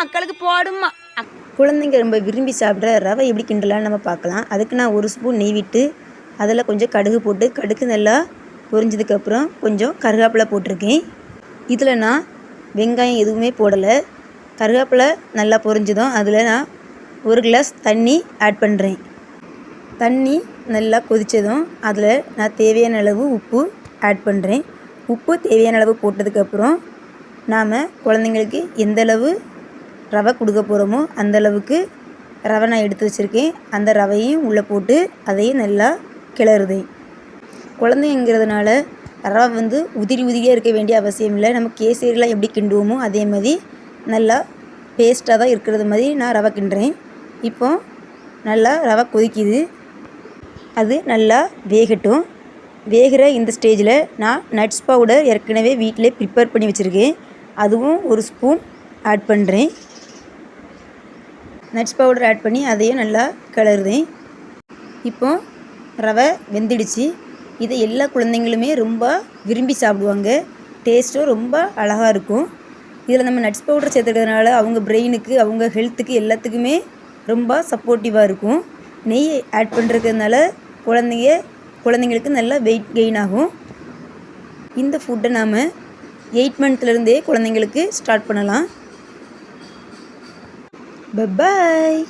மக்களுக்கு போடுமா? குழந்தைங்க ரொம்ப விரும்பி சாப்பிட்ற ரவை எப்படி கிண்டலான்னு நம்ம பார்க்கலாம். அதுக்கு நான் ஒரு ஸ்பூன் நெய் விட்டு அதில் கொஞ்சம் கடுகு போட்டு கடுகு நல்லா பொரிஞ்சதுக்கப்புறம் கொஞ்சம் கருவேப்பிலை போட்டிருக்கேன். இதில் நான் வெங்காயம் எதுவுமே போடலை. கருவேப்பிலை நல்லா பொரிஞ்சதும் அதில் நான் ஒரு கிளாஸ் தண்ணி ஆட் பண்ணுறேன். தண்ணி நல்லா கொதித்ததும் அதில் நான் தேவையான அளவு உப்பு ஆட் பண்ணுறேன். உப்பு தேவையான அளவு போட்டதுக்கப்புறம் நாம் குழந்தைங்களுக்கு எந்தளவு ரவை கொடுக்க போகிறோமோ அந்த அளவுக்கு ரவை நான் எடுத்து வச்சுருக்கேன். அந்த ரவையும் உள்ளே போட்டு அதையும் நல்லா கிளறுதேன் குழந்தைங்கிறதுனால ரவை வந்து உதிரி உதிரியாக இருக்க வேண்டிய அவசியம் இல்லை. நம்ம கேசரிலாம் எப்படி கிண்டுவோமோ அதே மாதிரி நல்லா பேஸ்ட்டாக தான் இருக்கிறது மாதிரி நான் ரவை கிண்டுறேன். இப்போ நல்லா ரவை கொதிக்குது. அது நல்லா வேகட்டும். வேகிற இந்த ஸ்டேஜில் நான் நட்ஸ் பவுடர் ஏற்கனவே வீட்டில் ப்ரிப்பேர் பண்ணி வச்சுருக்கேன். அதுவும் ஒரு ஸ்பூன் ஆட் பண்ணுறேன் நட்ஸ் பவுடர் ஆட் பண்ணி அதையும் நல்லா கிளறுதேன் இப்போ ரவை வெந்துடுச்சு. இதை எல்லா குழந்தைங்களுமே ரொம்ப விரும்பி சாப்பிடுவாங்க. டேஸ்ட்டும் ரொம்ப அழகாக இருக்கும். இதில் நம்ம நட்ஸ் பவுடர் சேர்த்துக்கிறதுனால அவங்க பிரெயினுக்கு அவங்க ஹெல்த்துக்கு எல்லாத்துக்குமே ரொம்ப சப்போர்ட்டிவாக இருக்கும். நெய் ஆட் பண்ணுறதுனால குழந்தைங்க குழந்தைங்களுக்கு நல்லா வெயிட் கெயின் ஆகும். இந்த ஃபுட்டை நாம் எயிட் மந்த்லேருந்தே குழந்தைங்களுக்கு ஸ்டார்ட் பண்ணலாம். ബൈ